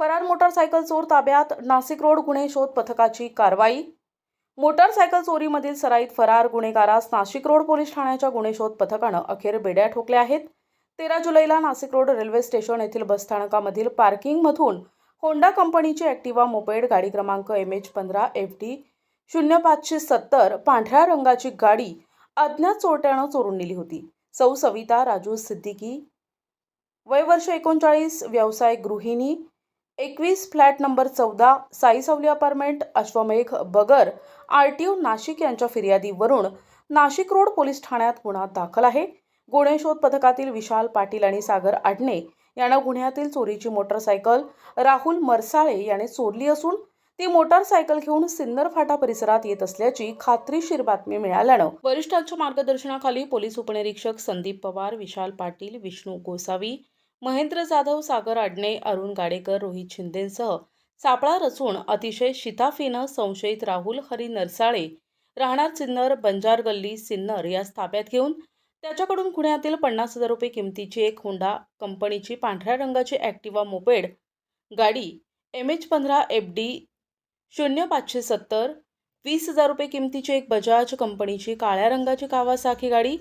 फरार मोटारसायकल चोर ताब्यात नाशिक रोड गुन्हे शोध पथकाची कारवाई. मोटारसायकल चोरीमधील सराईत फरार गुन्हेगारास नाशिक रोड पोलीस ठाण्याच्या गुन्हे शोध पथकानं अखेर बेड्या ठोकल्या आहेत. तेरा जुलैला नाशिक रोड रेल्वे स्टेशन येथील बसस्थानकामधील पार्किंगमधून होंडा कंपनीची ॲक्टिवा मोपेड गाडी क्रमांक एम एच पंधरा एफ डी शून्य पाचशे सत्तर पांढऱ्या रंगाची गाडी अज्ञात चोरट्यानं चोरून नेली होती. सौ सविता राजू सिद्दीकी. वय वर्ष एकोणचाळीस व्यवसाय गृहिणी. एकवीस फ्लॅट नंबर चौदा साईसावली अपार्टमेंट अश्वमेघ बगर आर टी ओ नाशिक यांच्या फिर्यादीवरून नाशिक रोड पोलीस ठाण्यात गुन्हा दाखल आहे. गुन्हे शोध पथकातील विशाल पाटील आणि सागर आडणे यांना गुन्ह्यातील चोरीची मोटरसायकल राहुल मरसाळे याने चोरली असून ती मोटारसायकल घेऊन सिन्नर फाटा परिसरात येत असल्याची खात्रीशीर बातमी मिळाल्यानं वरिष्ठांच्या मार्गदर्शनाखाली पोलीस उपनिरीक्षक संदीप पवार विशाल पाटील विष्णू गोसावी महेंद्र जाधव सागर आडणे अरुण गाडेकर रोहित शिंदेसह सापळा रचून अतिशय शिताफीनं संशयित राहुल हरी नरसाळे राहणार सिन्नर बंजार गल्ली सिन्नर या ताब्यात घेऊन त्याच्याकडून पुण्यातील पन्नास हजार रुपये किमतीची एक होंडा कंपनीची पांढऱ्या रंगाची ॲक्टिवा मोपेड गाडी एम एच पंधरा एफ डी शून्य पाचशे सत्तर वीस हजार रुपये किमतीची एक बजाज कंपनीची काळ्या रंगाची कावासाखी गाडी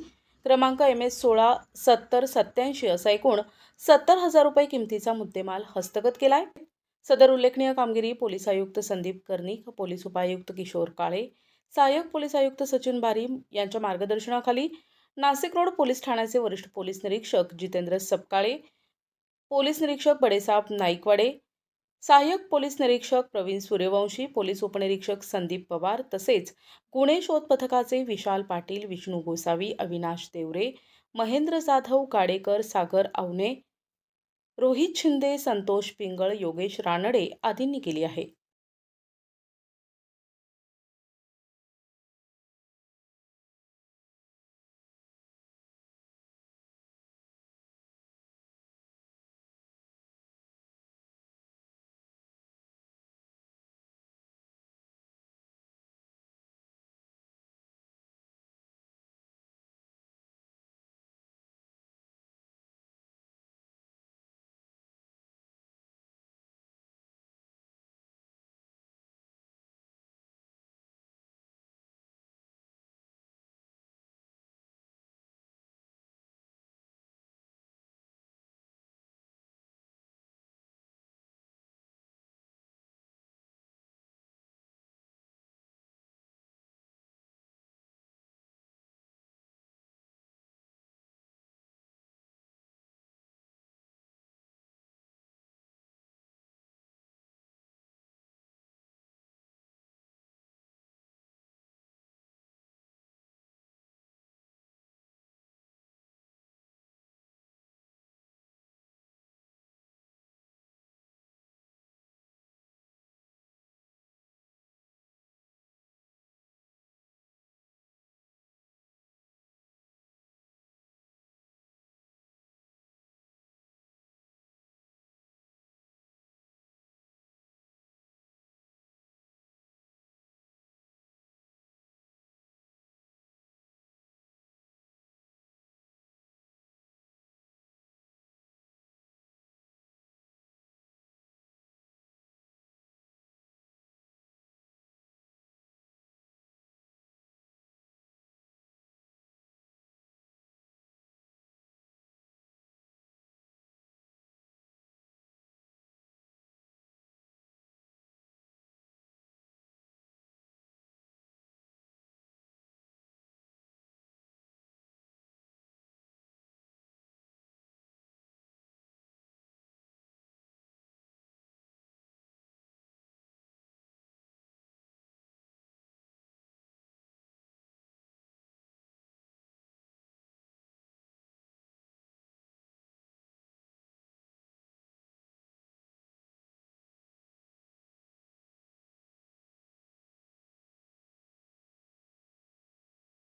क्रमांक एम एस सोळा सत्तर सत्याऐंशी असा एकूण सत्तर हजार रुपये किमतीचा मुद्देमाल हस्तगत केला आहे सदर उल्लेखनीय कामगिरी पोलीस आयुक्त संदीप कर्णिक पोलीस उपायुक्त किशोर काळे सहाय्यक पोलीस आयुक्त सचिन बारी यांच्या मार्गदर्शनाखाली नाशिक रोड पोलीस ठाण्याचे वरिष्ठ पोलीस निरीक्षक जितेंद्र सपकाळे पोलीस निरीक्षक बडेसाब नाईकवाडे सहाय्यक पोलीस निरीक्षक प्रवीण सूर्यवंशी पोलीस उपनिरीक्षक संदीप पवार तसेच गुन्हे शोध पथकाचे विशाल पाटील विष्णू गोसावी अविनाश देवरे महेंद्र जाधव गाडेकर सागर आवने रोहित शिंदे संतोष पिंगळ योगेश रानडे आदींनी केली आहे.